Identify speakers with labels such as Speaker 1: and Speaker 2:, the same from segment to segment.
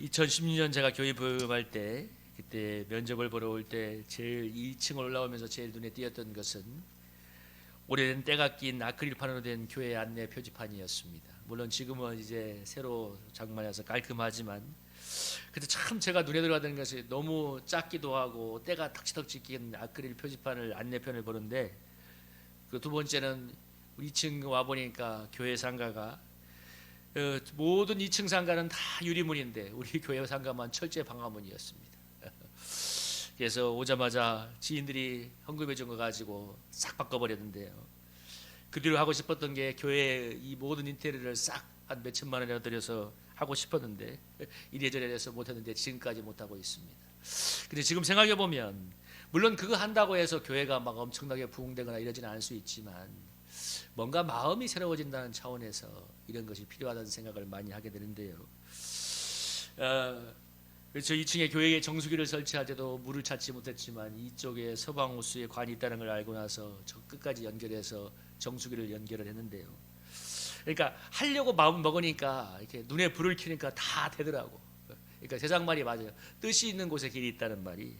Speaker 1: 2016년 제가 교회 부임할 때 그때 면접을 보러 올 때 제일 2층 올라오면서 제일 눈에 띄었던 것은 오래된 때가 낀 아크릴판으로 된 교회 안내 표지판이었습니다. 물론 지금은 이제 새로 장만해서 깔끔하지만 그때 참 제가 눈에 들어가는 것이 너무 작기도 하고 때가 탁치탁치 낀 아크릴 표지판을 안내편을 보는데 그 두 번째는 2층 와 보니까 교회 상가가 어, 모든 2층 상가는 다 유리문인데 우리 교회 상가만 철제 방화문이었습니다. 그래서 오자마자 지인들이 헌금해 준거 가지고 싹 바꿔버렸는데요. 그 뒤로 하고 싶었던 게 교회 이 모든 인테리어를 싹 한 몇천만 원이나 들여서 하고 싶었는데 이래저래 해서 못했는데 지금까지 못하고 있습니다. 근데 지금 생각해 보면 물론 그거 한다고 해서 교회가 막 엄청나게 부흥되거나 이러지는 않을 수 있지만 뭔가 마음이 새로워진다는 차원에서 이런 것이 필요하다는 생각을 많이 하게 되는데요. 어, 그래서 2층에 교회에 정수기를 설치할 때도 물을 찾지 못했지만 이쪽에 서방 호수에 관이 있다는 걸 알고 나서 저 끝까지 연결해서 정수기를 연결을 했는데요. 그러니까 하려고 마음 먹으니까 이렇게 눈에 불을 켜니까 다 되더라고. 그러니까 세상 말이 맞아요. 뜻이 있는 곳에 길이 있다는 말이.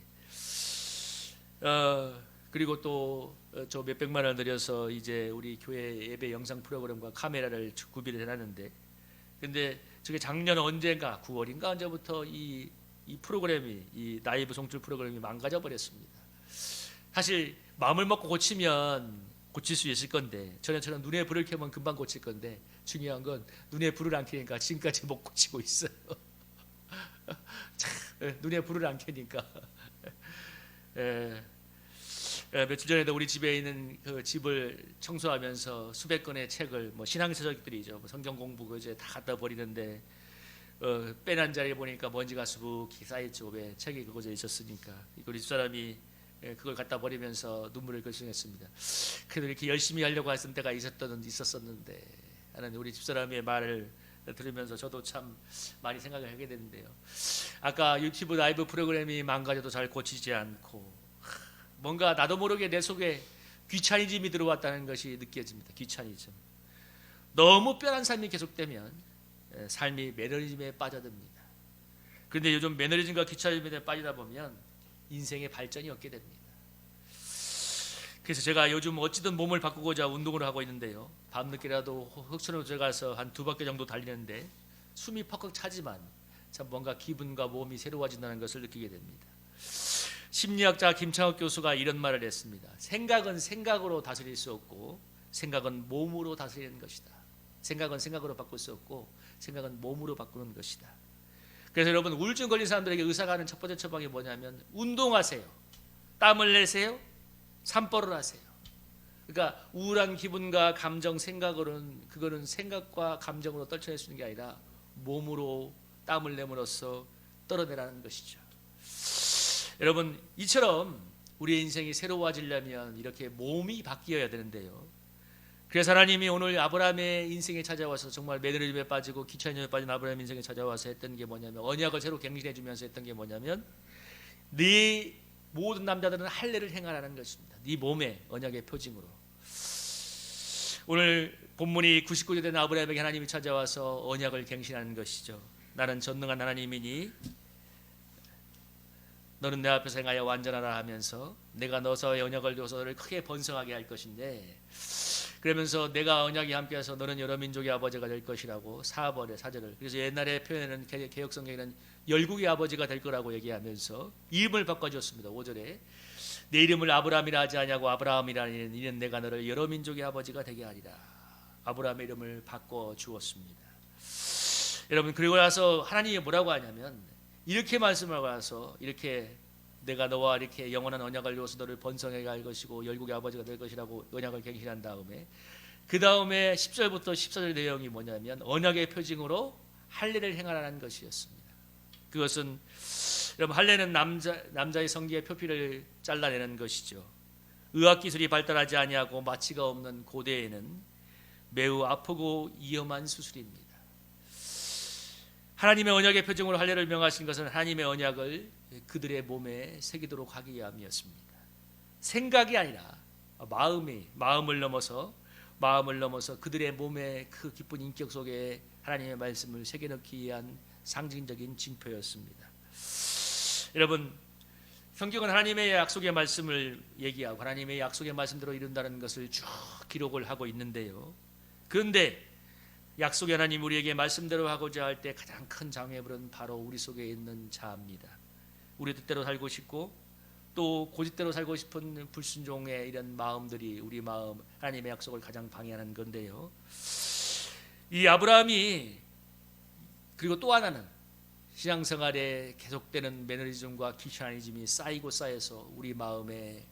Speaker 1: 어, 그리고 또 저 몇백만 원 들여서 이제 우리 교회 예배 영상 프로그램과 카메라를 구비를 해놨는데 근데 저게 작년 언젠가 9월인가 언제부터 이, 이 프로그램이 이 라이브 송출 프로그램이 망가져 버렸습니다. 사실 마음을 먹고 고치면 고칠 수 있을 건데 저는처럼 눈에 불을 켜면 금방 고칠 건데 중요한 건 눈에 불을 안 켜니까 지금까지 못 고치고 있어요. 참, 예, 눈에 불을 안 켜니까. 예. 예, 며칠 전에도 우리 집에 있는 그 집을 청소하면서 수백 권의 책을 뭐 신앙서적들이죠. 뭐 성경 공부 그 이제 다 갖다 버리는데 어, 빼난 자리에 보니까 먼지가 수북히 쌓였죠. 왜 책이 그곳에 있었으니까 우리 집사람이 예, 그걸 갖다 버리면서 눈물을 글썽했습니다. 그래도 이렇게 열심히 하려고 했던 때가 있었던 있었었는데 하는 우리 집사람의 말을 들으면서 저도 참 많이 생각을 하게 되는데요. 아까 유튜브 라이브 프로그램이 망가져도 잘 고치지 않고 뭔가 나도 모르게 내 속에 귀차니즘이 들어왔다는 것이 느껴집니다. 귀차니즘. 너무 뼈한 삶이 계속되면 에, 삶이 매너리즘에 빠져듭니다. 그런데 요즘 매너리즘과 귀차니즘에 빠지다 보면 인생의 발전이 없게 됩니다. 그래서 제가 요즘 어찌든 몸을 바꾸고자 운동을 하고 있는데요. 밤늦게라도 흑천으로 들어가서 한 두 바퀴 정도 달리는데 숨이 퍽퍽 차지만 참 뭔가 기분과 몸이 새로워진다는 것을 느끼게 됩니다. 심리학자 김창욱 교수가 이런 말을 했습니다. 생각은 생각으로 다스릴 수 없고 생각은 몸으로 다스리는 것이다. 생각은 생각으로 바꿀 수 없고 생각은 몸으로 바꾸는 것이다. 그래서 여러분 우울증 걸린 사람들에게 의사가 하는 첫 번째 처방이 뭐냐면 운동하세요. 땀을 내세요. 산벌을 하세요. 그러니까 우울한 기분과 감정, 생각으로는 그거는 생각과 감정으로 떨쳐낼 수 있는 게 아니라 몸으로 땀을 내므로써 떨어내라는 것이죠. 여러분 이처럼 우리의 인생이 새로워지려면 이렇게 몸이 바뀌어야 되는데요. 그래서 하나님이 오늘 아브라함의 인생에 찾아와서 정말 매너리즘에 빠지고 귀차니즘에 빠진 아브라함 인생에 찾아와서 했던 게 뭐냐면 언약을 새로 갱신해 주면서 했던 게 뭐냐면 네 모든 남자들은 할례를 행하라는 것입니다. 네 몸에 언약의 표징으로. 오늘 본문이 99년 된 아브라함에게 하나님이 찾아와서 언약을 갱신하는 것이죠. 나는 전능한 하나님이니 너는 내 앞에서 행하여 완전하라 하면서 내가 너서의 언약을 줘서 너를 크게 번성하게 할 것인데 그러면서 내가 언약이 함께해서 너는 여러 민족의 아버지가 될 것이라고 사번의 사절을 그래서 옛날에 표현에는 개- 개혁 성경에는 열국의 아버지가 될 거라고 얘기하면서 이름을 바꿔줬습니다. 5절에 내 이름을 아브라함이라 하지 아니하고 아브라함이라는 이는 내가 너를 여러 민족의 아버지가 되게 하리라. 아브라함의 이름을 바꿔 주었습니다. 여러분 그리고 나서 하나님이 뭐라고 하냐면 이렇게 말씀하고 나서 이렇게 내가 너와 이렇게 영원한 언약을 이루어서 너를 번성하게 할 것이고 열국의 아버지가 될 것이라고 언약을 갱신한 다음에 그 다음에 10절부터 14절 내용이 뭐냐면 언약의 표징으로 할례를 행하라는 것이었습니다. 그것은 여러분 할례는 남자 남자의 성기의 표피를 잘라내는 것이죠. 의학 기술이 발달하지 아니하고 마취가 없는 고대에는 매우 아프고 위험한 수술입니다. 하나님의 언약의 표징으로 할례를 명하신 것은 하나님의 언약을 그들의 몸에 새기도록 하기 위함이었습니다. 생각이 아니라 마음이 마음을 넘어서 마음을 넘어서 그들의 몸에 그 기쁜 인격 속에 하나님의 말씀을 새겨넣기 위한 상징적인 징표였습니다. 여러분 성경은 하나님의 약속의 말씀을 얘기하고 하나님의 약속의 말씀대로 이룬다는 것을 쭉 기록을 하고 있는데요. 그런데 약속의 하나님 우리에게 말씀대로 하고자 할 때 가장 큰 장애물은 바로 우리 속에 있는 자입니다. 우리 뜻대로 살고 싶고 또 고집대로 살고 싶은 불순종의 이런 마음들이 우리 마음 하나님의 약속을 가장 방해하는 건데요. 이 아브라함이 그리고 또 하나는 신앙생활에 계속되는 매너리즘과 키샤니즘이 쌓이고 쌓여서 우리 마음에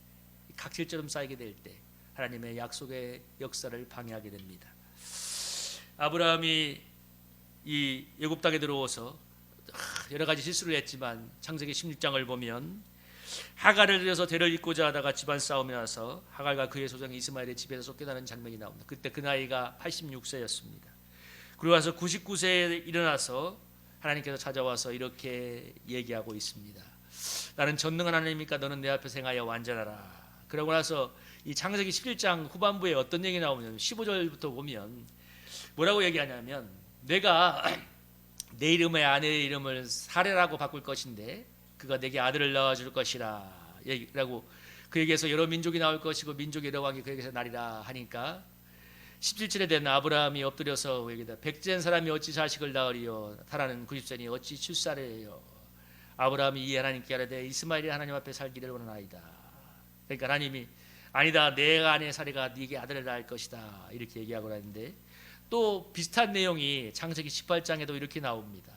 Speaker 1: 각질처럼 쌓이게 될 때 하나님의 약속의 역사를 방해하게 됩니다. 아브라함이 이 애굽 땅에 들어와서 여러 가지 실수를 했지만 창세기 16장을 보면 하갈을 들여서 대를 잇고자 하다가 집안 싸움이 나서 하갈과 그의 소장 이스마엘의 집에서 쫓겨나는 장면이 나옵니다. 그때 그 나이가 86세였습니다. 그리고 와서 99세에 일어나서 하나님께서 찾아와서 이렇게 얘기하고 있습니다. 나는 전능한 하나님이니까 너는 내 앞에 생하여 완전하라. 그러고 나서 이 창세기 11장 후반부에 어떤 얘기 나오면 15절부터 보면 뭐라고 얘기하냐면 내가 내 이름의 아내의 이름을 사례라고 바꿀 것인데 그가 내게 아들을 낳아줄 것이라 얘기라고 그에게서 여러 민족이 나올 것이고 민족의 여러 왕이 그에게서 나리라 하니까 17절에 된 아브라함이 엎드려서 얘기다 백제한 사람이 어찌 자식을 낳으리요? 타라는 90세니 어찌 출사래요? 아브라함이 이 하나님께 하되 이스마엘이 하나님 앞에 살기를 원하나이다. 그러니까 하나님이 아니다 내가 아내 사례가 네게 아들을 낳을 것이다. 이렇게 얘기하고 있는데 또 비슷한 내용이 창세기 18장에도 이렇게 나옵니다.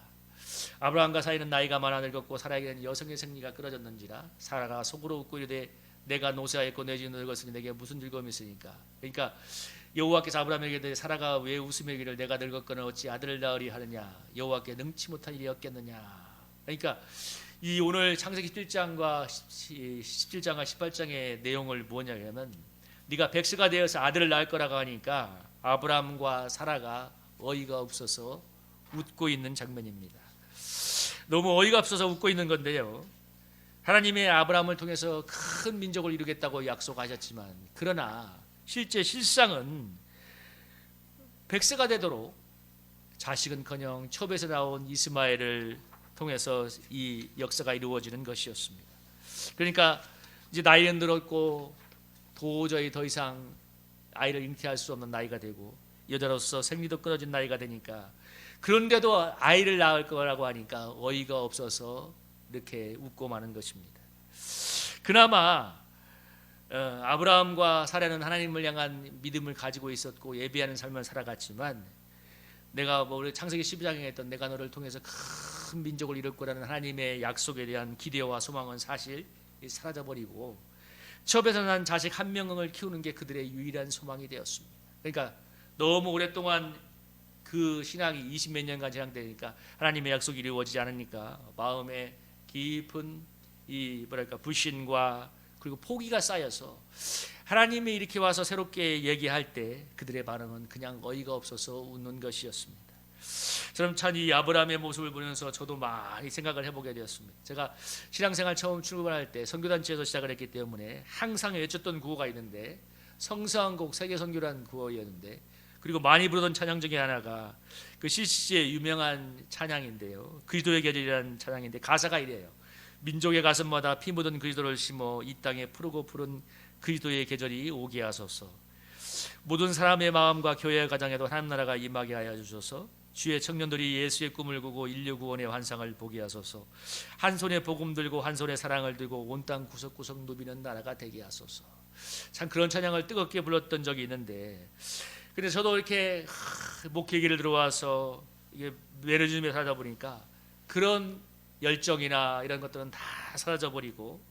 Speaker 1: 아브라함과 사이는 나이가 많아 늙었고 사라에게는 여성의 생리가 끊어졌는지라 사라가 속으로 웃고 이르되 내가 노쇠하였고 내 집은 늙었으니 내게 무슨 즐거움이 있으니까. 그러니까 여호와께서 아브라함에게 사라가 왜 웃으며 를 내가 늙었거늘 어찌 아들을 낳으리 하느냐? 여호와께 능치 못한 일이 없겠느냐? 그러니까 이 오늘 창세기 17장과 17장과 18장의 내용을 뭐냐면 네가 백수가 되어서 아들을 낳을 거라고 하니까 아브라함과 사라가 어이가 없어서 웃고 있는 장면입니다. 너무 어이가 없어서 웃고 있는 건데요. 하나님의 아브라함을 통해서 큰 민족을 이루겠다고 약속하셨지만 그러나 실제 실상은 백세가 되도록 자식은커녕 첩에서 나온 이스마엘을 통해서 이 역사가 이루어지는 것이었습니다. 그러니까 이제 나이는 들었고 도저히 더 이상 아이를 잉태할 수 없는 나이가 되고 여자로서 생리도 끊어진 나이가 되니까 그런데도 아이를 낳을 거라고 하니까 어이가 없어서 이렇게 웃고 마는 것입니다. 그나마 어, 아브라함과 사라는 하나님을 향한 믿음을 가지고 있었고 예비하는 삶을 살아갔지만 내가 뭐 우리 창세기 12장에 했던 내가 너를 통해서 큰 민족을 이룰 거라는 하나님의 약속에 대한 기대와 소망은 사실 사라져 버리고 첩에서 난 자식 한 명을 키우는 게 그들의 유일한 소망이 되었습니다. 그러니까 너무 오랫동안 그 신앙이 20몇 년간 지향되니까 하나님의 약속이 이루어지지 않으니까 마음에 깊은 이 뭐랄까 불신과 그리고 포기가 쌓여서 하나님이 이렇게 와서 새롭게 얘기할 때 그들의 반응은 그냥 어이가 없어서 웃는 것이었습니다. 저는 참이 아브라함의 모습을 보면서 저도 많이 생각을 해보게 되었습니다. 제가 신앙생활 처음 출발할 때 선교단체에서 시작을 했기 때문에 항상 외쳤던 구호가 있는데 성서한곡 세계선교란 구호였는데 그리고 많이 부르던 찬양 중에 하나가 그 CCC의 유명한 찬양인데요. 그리스도의 계절이라는 찬양인데 가사가 이래요. 민족의 가슴마다 피 묻은 그리스도를 심어 이 땅에 푸르고 푸른 그리스도의 계절이 오게 하소서. 모든 사람의 마음과 교회 가정에도 하나님 나라가 임하게 하여 주소서. 주의 청년들이 예수의 꿈을 꾸고 인류 구원의 환상을 보게 하소서. 한 손에 복음 들고 한 손에 사랑을 들고 온 땅 구석구석 누비는 나라가 되게 하소서. 참 그런 찬양을 뜨겁게 불렀던 적이 있는데, 근데 저도 이렇게 목회기를 들어와서 이게 매너즘에 살다 보니까 그런 열정이나 이런 것들은 다 사라져 버리고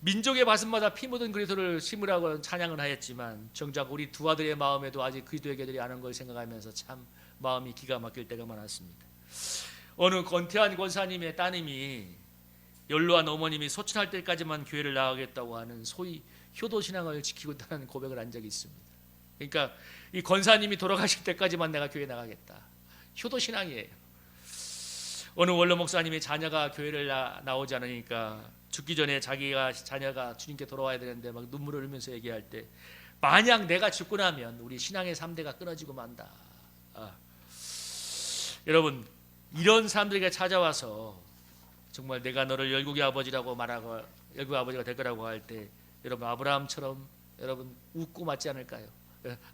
Speaker 1: 민족의 가슴마다 피 묻은 그리스도를 심으라고 찬양을 하였지만 정작 우리 두 아들의 마음에도 아직 그리스도의 계절이 아는 걸 생각하면서 참 마음이 기가 막힐 때가 많았습니다. 어느 권태환 권사님의 따님이 연로한 어머님이 소천할 때까지만 교회를 나가겠다고 하는 소위 효도 신앙을 지키고 있다는 고백을 한 적이 있습니다. 그러니까 이 권사님이 돌아가실 때까지만 내가 교회 나가겠다. 효도 신앙이에요. 어느 원로 목사님이 자녀가 교회를 나, 오지 않으니까 죽기 전에 자기가 자녀가 주님께 돌아와야 되는데 막 눈물을 흘리면서 얘기할 때 만약 내가 죽고 나면 우리 신앙의 3대가 끊어지고 만다. 아. 여러분 이런 사람들에게 찾아와서 정말 내가 너를 열국의 아버지라고 말하고 열국의 아버지가 될 거라고 할 때 여러분 아브라함처럼 여러분 웃고 맞지 않을까요?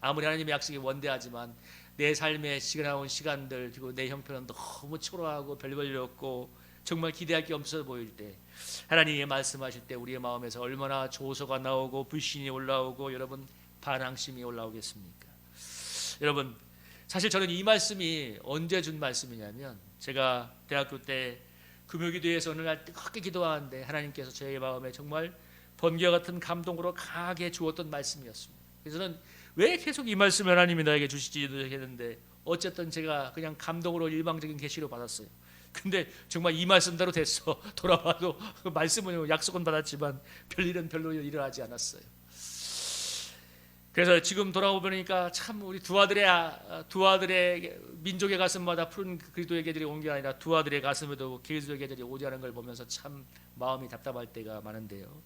Speaker 1: 아무리 하나님의 약속이 원대하지만 내 삶에 지나온 시간들 그리고 내 형편은 너무 초라하고 별볼일 없고 정말 기대할 게 없어 보일 때 하나님이 말씀하실 때 우리의 마음에서 얼마나 조소가 나오고 불신이 올라오고 여러분 반항심이 올라오겠습니까? 여러분 사실 저는 이 말씀이 언제 준 말씀이냐면 제가 대학교 때 금요기도에서 어느 날 뜨겁게 기도하는데 하나님께서 제 마음에 정말 번개 같은 감동으로 강하게 주었던 말씀이었습니다. 그래서 저는 왜 계속 이 말씀을 하나님이 나에게 주시지도 했는데 어쨌든 제가 그냥 감동으로 일방적인 계시로 받았어요. 근데 정말 이 말씀대로 됐어. 돌아와도 그 말씀은 약속은 받았지만 별일은 별로 일어나지 않았어요. 그래서 지금 돌아보니까 참 우리 두 아들의 아, 두 아들의 민족의 가슴마다 푸른 그리스도의 계절이 온 게 아니라 두 아들의 가슴에도 그리스도의 계절이 오지 않은 걸 보면서 참 마음이 답답할 때가 많은데요.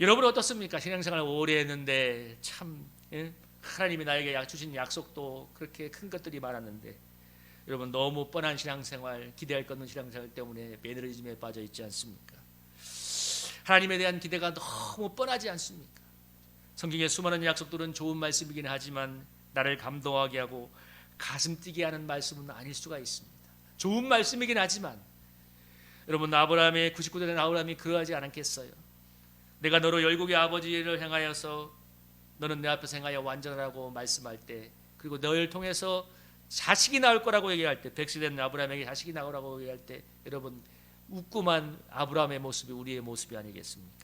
Speaker 1: 여러분 어떻습니까? 신앙생활 오래 했는데 참 예? 하나님이 나에게 약 주신 약속도 그렇게 큰 것들이 많았는데 여러분 너무 뻔한 신앙생활 기대할 것 없는 신앙생활 때문에 매너리즘에 빠져 있지 않습니까? 하나님에 대한 기대가 너무 뻔하지 않습니까? 성경의 수많은 약속들은 좋은 말씀이긴 하지만 나를 감동하게 하고 가슴 뛰게 하는 말씀은 아닐 수가 있습니다. 좋은 말씀이긴 하지만 여러분 아브라함의 99년의 아브라함이 그러하지 않았겠어요. 내가 너로 열국의 아버지를 행하여서 너는 내 앞에서 행하여 완전하라고 말씀할 때 그리고 너를 통해서 자식이 나올 거라고 얘기할 때 백세된 아브라함에게 자식이 나오라고 얘기할 때 여러분 웃고만 아브라함의 모습이 우리의 모습이 아니겠습니까?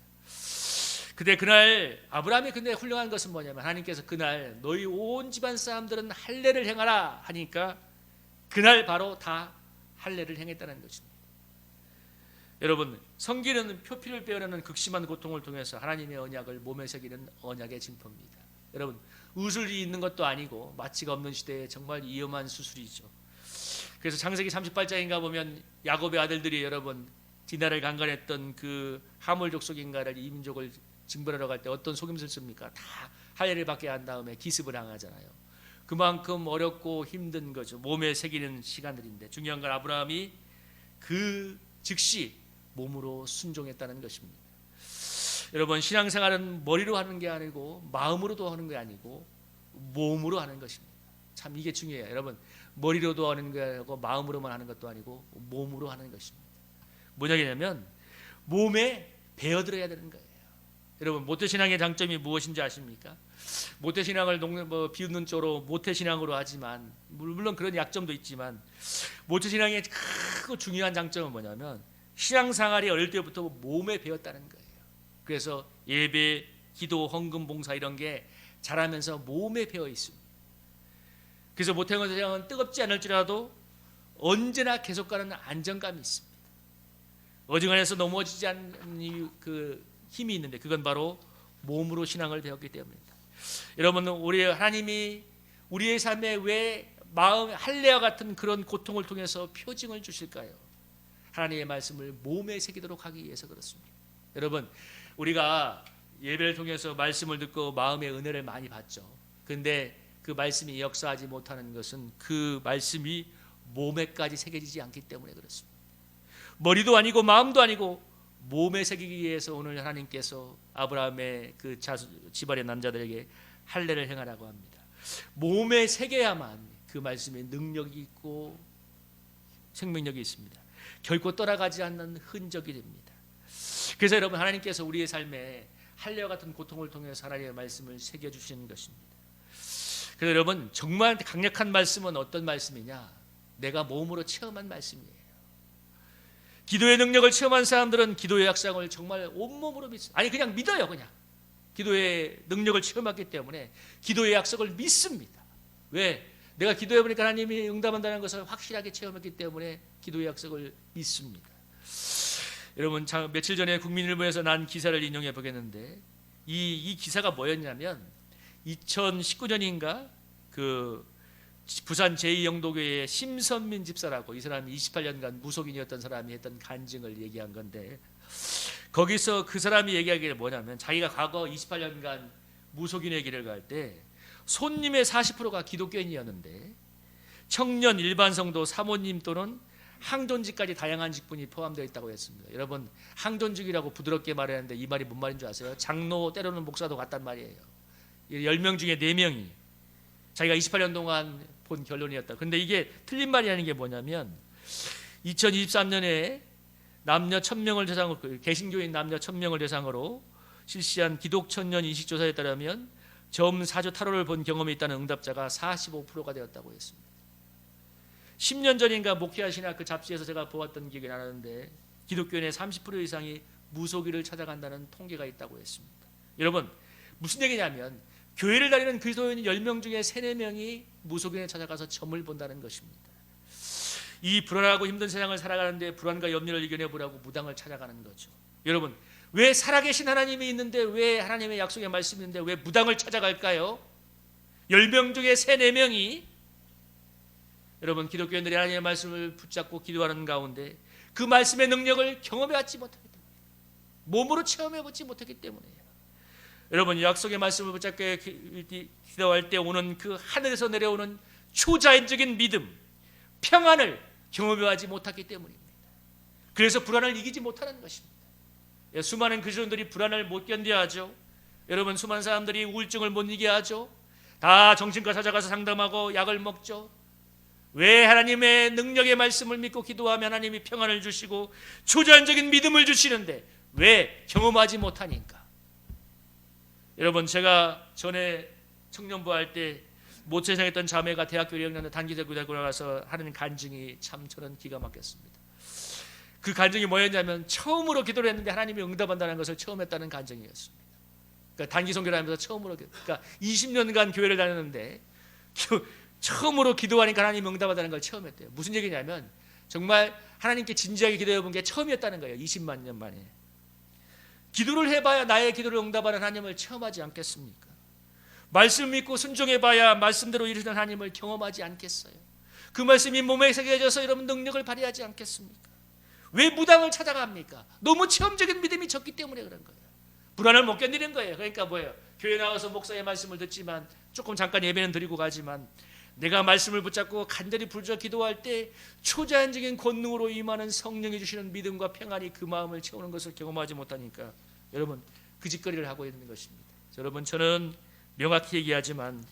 Speaker 1: 근데 그날 아브라함이 근데 훌륭한 것은 뭐냐면 하나님께서 그날 너희 온 집안 사람들은 할례를 행하라 하니까 그날 바로 다 할례를 행했다는 것입니다. 여러분 성기는 표피를 빼어내는 극심한 고통을 통해서 하나님의 언약을 몸에 새기는 언약의 징표입니다. 여러분 의술이 있는 것도 아니고 마취가 없는 시대에 정말 위험한 수술이죠. 그래서 창세기 38장인가 보면 야곱의 아들들이 여러분 디나를 강간했던 그 하물 족속인가를 이민족을 징벌하러 갈 때 어떤 속임수를 씁니까? 다 할례를 받게 한 다음에 기습을 당하잖아요. 그만큼 어렵고 힘든 거죠. 몸에 새기는 시간들인데 중요한 건 아브라함이 그 즉시 몸으로 순종했다는 것입니다. 여러분 신앙생활은 머리로 하는 게 아니고 마음으로도 하는 게 아니고 몸으로 하는 것입니다. 참 이게 중요해요. 여러분 머리로도 하는 게 아니고 마음으로만 하는 것도 아니고 몸으로 하는 것입니다. 뭐냐면 몸에 배어들어야 되는 거예요. 여러분 모태신앙의 장점이 무엇인지 아십니까? 모태신앙을 뭐 비웃는 쪽으로 모태신앙으로 하지만 물론 그런 약점도 있지만 모태신앙의 크고 중요한 장점은 뭐냐면 신앙생활이 어릴 때부터 몸에 배웠다는 거예요. 그래서 예배, 기도, 헌금, 봉사 이런 게 자라면서 몸에 배어 있습니다. 그래서 모태신앙은 뜨겁지 않을지라도 언제나 계속 가는 안정감이 있습니다. 어중간해서 넘어지지 않는 그 힘이 있는데 그건 바로 몸으로 신앙을 배웠기 때문입니다. 여러분 우리 하나님이 우리의 삶에 왜 마음 할례와 같은 그런 고통을 통해서 표징을 주실까요? 하나님의 말씀을 몸에 새기도록 하기 위해서 그렇습니다. 여러분 우리가 예배를 통해서 말씀을 듣고 마음의 은혜를 많이 받죠. 근데 그 말씀이 역사하지 못하는 것은 그 말씀이 몸에까지 새겨지지 않기 때문에 그렇습니다. 머리도 아니고 마음도 아니고 몸에 새기기 위해서 오늘 하나님께서 아브라함의 그 자수, 집안의 남자들에게 할례를 행하라고 합니다. 몸에 새겨야만 그 말씀에 능력이 있고 생명력이 있습니다. 결코 떠나가지 않는 흔적이 됩니다. 그래서 여러분 하나님께서 우리의 삶에 할례와 같은 고통을 통해서 하나님의 말씀을 새겨 주시는 것입니다. 그래서 여러분 정말 강력한 말씀은 어떤 말씀이냐? 내가 몸으로 체험한 말씀이에요. 기도의 능력을 체험한 사람들은 기도의 약상을 정말 온몸으로 믿 아니 그냥 믿어요 그냥. 기도의 능력을 체험했기 때문에 기도의 약속을 믿습니다. 왜? 내가 기도해 보니까 하나님이 응답한다는 것을 확실하게 체험했기 때문에 기도의 약속을 믿습니다. 여러분 며칠 전에 국민일보에서 난 기사를 인용해 보겠는데 이, 이 기사가 뭐였냐면 2019년인가? 그 부산 제2영도교회의 심선민 집사라고 이 사람이 28년간 무속인이었던 사람이 했던 간증을 얘기한 건데 거기서 그 사람이 얘기하기를 뭐냐면 자기가 과거 28년간 무속인의 길을 갈 때 손님의 40%가 기독교인이었는데 청년 일반 성도 사모님 또는 항존직까지 다양한 직분이 포함되어 있다고 했습니다. 여러분 항존직이라고 부드럽게 말했는데 이 말이 뭔 말인 줄 아세요? 장로 때로는 목사도 같단 말이에요. 10명 중에 4명이 자기가 28년 동안 본 결론이었다. 근데 이게 틀린 말이라는 게 뭐냐면 2023년에 남녀 1000명을 대상으로 그 개신교인 남녀 1000명을 대상으로 실시한 기독 청년 인식 조사에 따르면 점 사조 탈호를 본 경험이 있다는 응답자가 45%가 되었다고 했습니다. 10년 전인가 목회하시나 그 잡지에서 제가 보았던 기억이 나는데 기독교인의 30% 이상이 무속인을 찾아간다는 통계가 있다고 했습니다. 여러분 무슨 얘기냐면 교회를 다니는 그리스도인 10명 중에 3, 4명이 무속인을 찾아가서 점을 본다는 것입니다. 이 불안하고 힘든 세상을 살아가는데 불안과 염려를 이겨내 보라고 무당을 찾아가는 거죠. 여러분 왜 살아계신 하나님이 있는데 왜 하나님의 약속의 말씀이 있는데 왜 무당을 찾아갈까요? 10명 중에 3, 4명이 여러분 기독교인들이 하나님의 말씀을 붙잡고 기도하는 가운데 그 말씀의 능력을 경험해 왔지 못하기 때문에 몸으로 체험해 보지 못했기 때문에요. 여러분 약속의 말씀을 붙잡게 기도할 때 오는 그 하늘에서 내려오는 초자연적인 믿음, 평안을 경험하지 못했기 때문입니다. 그래서 불안을 이기지 못하는 것입니다. 예, 수많은 그리스도인들이 불안을 못 견뎌하죠. 여러분 수많은 사람들이 우울증을 못 이겨 하죠. 다 정신과 찾아가서 상담하고 약을 먹죠. 왜 하나님의 능력의 말씀을 믿고 기도하면 하나님이 평안을 주시고 초자연적인 믿음을 주시는데 왜 경험하지 못하니까? 여러분 제가 전에 청년부 할 때 모체상했던 자매가 대학교 1학년 단기대학교 대학교 나가서 하는 간증이 참 저는 기가 막혔습니다. 그 간증이 뭐였냐면 처음으로 기도를 했는데 하나님이 응답한다는 것을 처음 했다는 간증이었습니다. 그러니까 단기 선교를 하면서 처음으로 그러니까 20년간 교회를 다녔는데 처음으로 기도하니까 하나님 응답하다는 걸 처음 했대요. 무슨 얘기냐면 정말 하나님께 진지하게 기도해 본 게 처음이었다는 거예요. 20만 년 만에. 기도를 해봐야 나의 기도를 응답하는 하나님을 체험하지 않겠습니까? 말씀 믿고 순종해봐야 말씀대로 이루는 하나님을 경험하지 않겠어요? 그 말씀이 몸에 새겨져서 여러분 능력을 발휘하지 않겠습니까? 왜 무당을 찾아갑니까? 너무 체험적인 믿음이 적기 때문에 그런 거예요. 불안을 못 견디는 거예요. 그러니까 뭐예요? 교회 나와서 목사의 말씀을 듣지만 조금 잠깐 예배는 드리고 가지만 내가 말씀을 붙잡고 간절히 부르짖어 기도할 때 초자연적인 권능으로 임하는 성령이 주시는 믿음과 평안이 그 마음을 채우는 것을 경험하지 못하니까 여러분 그 짓거리를 하고 있는 것입니다. 여러분 저는 명확히 얘기하지만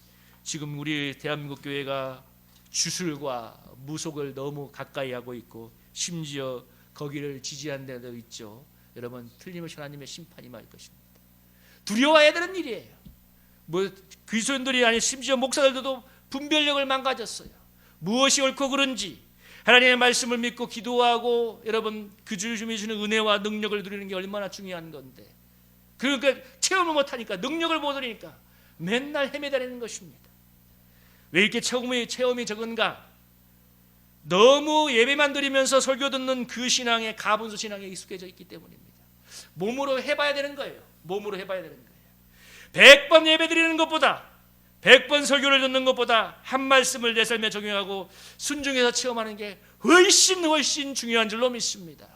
Speaker 1: 지금 우리 대한민국 교회가 주술과 무속을 너무 가까이 하고 있고 심지어 거기를 지지한 데도 있죠. 여러분 틀림없이 하나님의 심판이 말 것입니다. 두려워해야 되는 일이에요. 뭐 그리스도인들이 아니 심지어 목사들도 분별력을 망가졌어요. 무엇이 옳고 그른지 하나님의 말씀을 믿고 기도하고 여러분 그 주님이 주는 은혜와 능력을 누리는 게 얼마나 중요한 건데 그러니까 체험을 못하니까 능력을 못 누리니까 맨날 헤매다니는 것입니다. 왜 이렇게 체험이, 체험이 적은가? 너무 예배만 드리면서 설교 듣는 그 신앙에 가분수 신앙에 익숙해져 있기 때문입니다. 몸으로 해봐야 되는 거예요. 몸으로 해봐야 되는 거예요. 100번 예배 드리는 것보다 100번 설교를 듣는 것보다 한 말씀을 내 삶에 적용하고 순종해서 체험하는 게 훨씬 훨씬 중요한 줄로 믿습니다.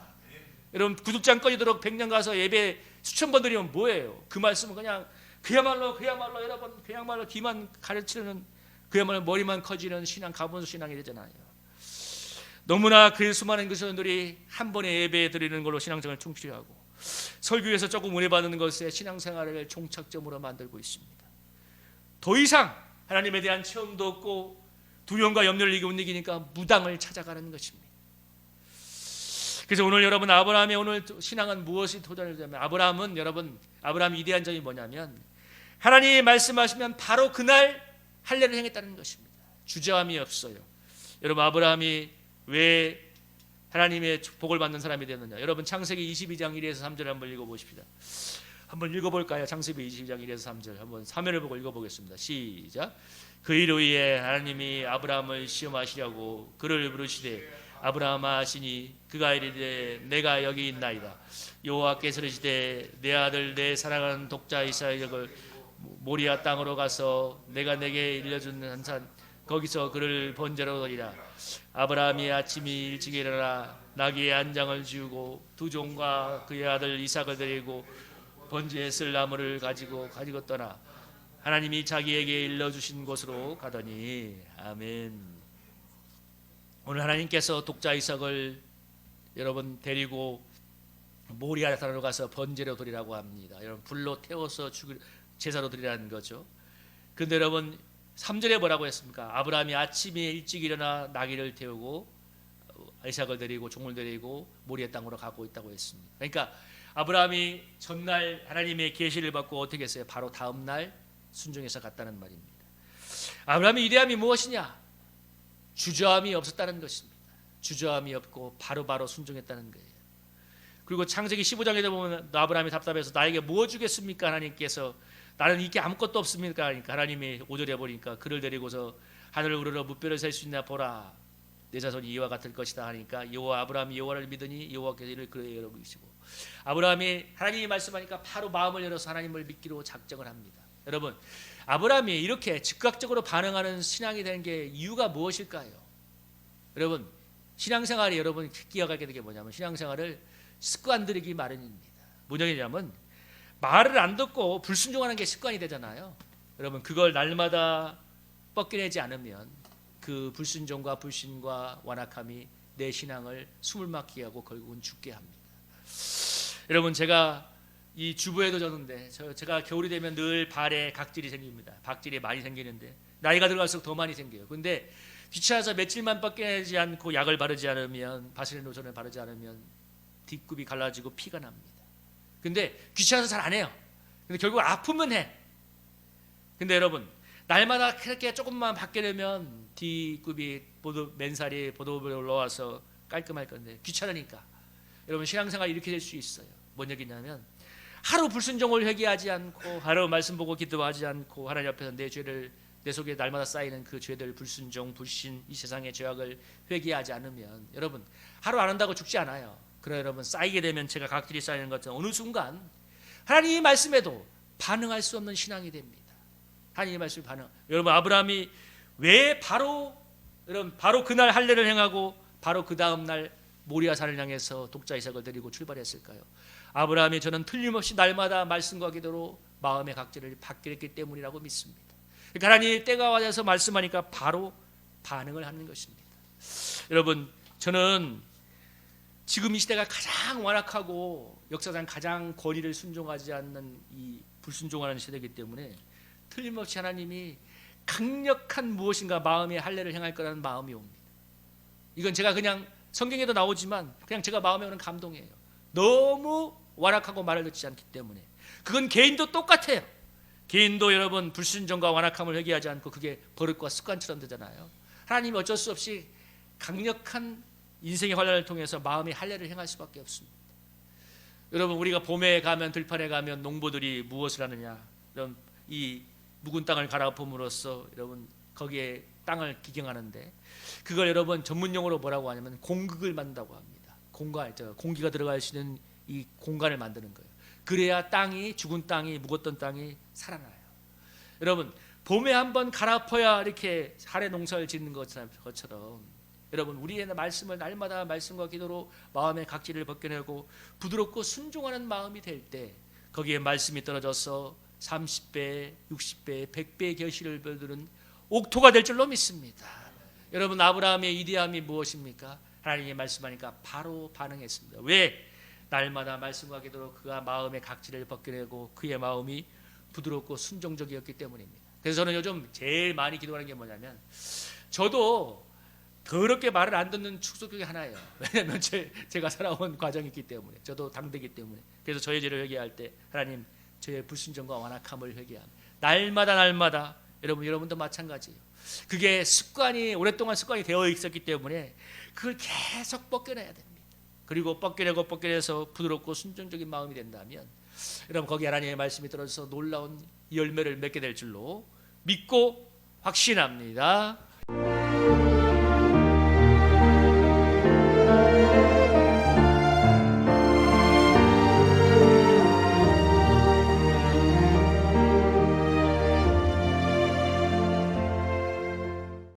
Speaker 1: 여러분 구독장 꺼지도록 100년 가서 예배 수천 번 드리면 뭐예요? 그 말씀은 그냥 그야말로 그야말로 여러분 그야말로 귀만 가르치는 그야말로 머리만 커지는 신앙 가분수 신앙이 되잖아요. 너무나 그 수많은 그리스도인들이 한 번에 예배 드리는 걸로 신앙생활을 충실하고 설교에서 조금 은혜 받는 것에 신앙생활을 종착점으로 만들고 있습니다. 더 이상 하나님에 대한 체험도 없고 두려움과 염려를 이겨 못 이기니까 무당을 찾아가는 것입니다. 그래서 오늘 여러분 아브라함의 오늘 신앙은 무엇이 도전을 되면 아브라함은 여러분 아브라함 이대한 점이 뭐냐면 하나님이 말씀하시면 바로 그날 할례를 행했다는 것입니다. 주저함이 없어요. 여러분 아브라함이 왜 하나님의 복을 받는 사람이 되느냐? 여러분 창세기 22장 1에서 3절 한번 읽어 보십시다. 한번 읽어볼까요? 창세기 22장 1에서 3절 한번 사면을 보고 읽어보겠습니다. 시작. 그 일로 위에 하나님이 아브라함을 시험하시려고 그를 부르시되 아브라함아 하시니 그가 이르되 내가 여기 있나이다. 여호와께서 이르시되 내 아들 내 사랑하는 독자 이삭을 모리아 땅으로 가서 내가 내게 일려준 한산 거기서 그를 번제로 드리라. 아브라함이 아침이 일찍 일어나 나귀의 한 장을 지우고 두 종과 그의 아들 이삭을 데리고 번제에 쓸 나무를 가지고 가지고 떠나 하나님이 자기에게 일러 주신 곳으로 가더니 아멘. 오늘 하나님께서 독자 이삭을 여러분 데리고 모리아 산으로 가서 번제로 드리라고 합니다. 여러분 불로 태워서 죽을 제사로 드리라는 거죠. 근데 여러분 3절에 뭐라고 했습니까? 아브라함이 아침에 일찍 일어나 나귀를 태우고 이삭을 데리고 종을 데리고 모리아 땅으로 가고 있다고 했습니다. 그러니까 아브라함이 전날 하나님의 계시를 받고 어떻게 했어요? 바로 다음 날 순종해서 갔다는 말입니다. 아브라함의 위대함이 무엇이냐? 주저함이 없었다는 것입니다. 주저함이 없고 바로바로 바로 순종했다는 거예요. 그리고 창세기 15장에 보면 아브라함이 답답해서 나에게 뭐 주겠습니까? 하나님께서 나는 이게 아무것도 없습니까? 하나님이 5절에 보니까 그를 데리고서 하늘을 우러러 무뼈를 셀 수 있나 보라. 내 자손이 이와 같을 것이다 하니까 여호와 아브라함이 여호와를 믿으니 여호와께서 이를 그에게 열어주시고 아브라함이 하나님이 말씀하니까 바로 마음을 열어서 하나님을 믿기로 작정을 합니다. 여러분 아브라함이 이렇게 즉각적으로 반응하는 신앙이 되는 게 이유가 무엇일까요? 여러분 신앙생활이 여러분 기억하게 되게 뭐냐면 신앙생활을 습관 들이기 마련입니다. 뭐냐면 말을 안 듣고 불순종하는 게 습관이 되잖아요. 여러분 그걸 날마다 뻗겨내지 않으면 그 불순종과 불신과 완악함이 내 신앙을 숨을 막히게 하고 결국은 죽게 합니다. 여러분 제가 이 주부에도 졌는데 저 제가 겨울이 되면 늘 발에 각질이 생깁니다. 각질이 많이 생기는데 나이가 들어갈수록 더 많이 생겨요. 근데 귀찮아서 며칠만 뻗겨내지 않고 약을 바르지 않으면 바세린 로션을 바르지 않으면 뒷굽이 갈라지고 피가 납니다. 근데 귀찮아서 잘 안 해요. 근데 결국 아프면 해. 근데 여러분 날마다 그렇게 조금만 바뀌려면 뒷굽이 보도 맨살이 보도부에 올라와서 깔끔할 건데 귀찮으니까 여러분 신앙생활 이렇게 될 수 있어요. 뭔 얘기냐면 하루 불순종을 회개하지 않고 하루 말씀 보고 기도하지 않고 하나님 앞에서 내 죄를 내 속에 날마다 쌓이는 그 죄들 불순종 불신 이 세상의 죄악을 회개하지 않으면 여러분 하루 안 한다고 죽지 않아요. 그러나 여러분 쌓이게 되면 제가 각질이 쌓이는 것은 어느 순간 하나님의 말씀에도 반응할 수 없는 신앙이 됩니다. 하나님의 말씀 반응. 여러분 아브라함이 왜 바로 여러분 바로 그날 할례를 행하고 바로 그 다음 날 모리아 산을 향해서 독자 이삭을 데리고 출발했을까요? 아브라함이 저는 틀림없이 날마다 말씀과 기도로 마음의 각질을 받게 했기 때문이라고 믿습니다. 그러니까 하나님 때가 와서 말씀하니까 바로 반응을 하는 것입니다. 여러분 저는 지금 이 시대가 가장 완악하고 역사상 가장 권위를 순종하지 않는 이 불순종하는 시대이기 때문에 틀림없이 하나님이 강력한 무엇인가 마음의 할례를 행할 거라는 마음이 옵니다. 이건 제가 그냥 성경에도 나오지만 그냥 제가 마음에 오는 감동이에요. 너무 완악하고 말을 듣지 않기 때문에 그건 개인도 똑같아요. 개인도 여러분 불순종과 완악함을 회개하지 않고 그게 버릇과 습관처럼 되잖아요. 하나님이 어쩔 수 없이 강력한 인생의 환란을 통해서 마음의 할례를 행할 수밖에 없습니다. 여러분 우리가 봄에 가면 들판에 가면 농부들이 무엇을 하느냐? 이런 이 묵은 땅을 갈아엎음으로써 여러분 거기에 땅을 기경하는데 그걸 여러분 전문 용어로 뭐라고 하냐면 공극을 만든다고 합니다. 공간, 저 공기가 들어갈 수 있는 이 공간을 만드는 거예요. 그래야 땅이 죽은 땅이 묵었던 땅이 살아나요. 여러분 봄에 한번 갈아엎어야 이렇게 할애 농사를 짓는 것처럼 여러분 우리의 말씀을 날마다 말씀과 기도로 마음의 각질을 벗겨내고 부드럽고 순종하는 마음이 될 때 거기에 말씀이 떨어져서 30배, 60배, 100배의 결실을 거두는 옥토가 될 줄로 믿습니다. 여러분 아브라함의 이대함이 무엇입니까? 하나님이 말씀하니까 바로 반응했습니다. 왜? 날마다 말씀과 기도로 그가 마음의 각질을 벗겨내고 그의 마음이 부드럽고 순종적이었기 때문입니다. 그래서 저는 요즘 제일 많이 기도하는 게 뭐냐면 저도 더럽게 말을 안 듣는 중에 하나예요. 왜냐하면 제, 제가 살아온 과정이 있기 때문에 저도 당되기 때문에 그래서 저의 죄를 회개할 때 하나님 저의 불순종과 완악함을 회개함. 날마다 날마다 여러분 여러분도 마찬가지예요. 그게 습관이 오랫동안 습관이 되어 있었기 때문에 그걸 계속 벗겨내야 됩니다. 그리고 벗겨내고 벗겨내서 부드럽고 순종적인 마음이 된다면 여러분 거기 하나님의 말씀이 떨어져서 놀라운 열매를 맺게 될 줄로 믿고 확신합니다.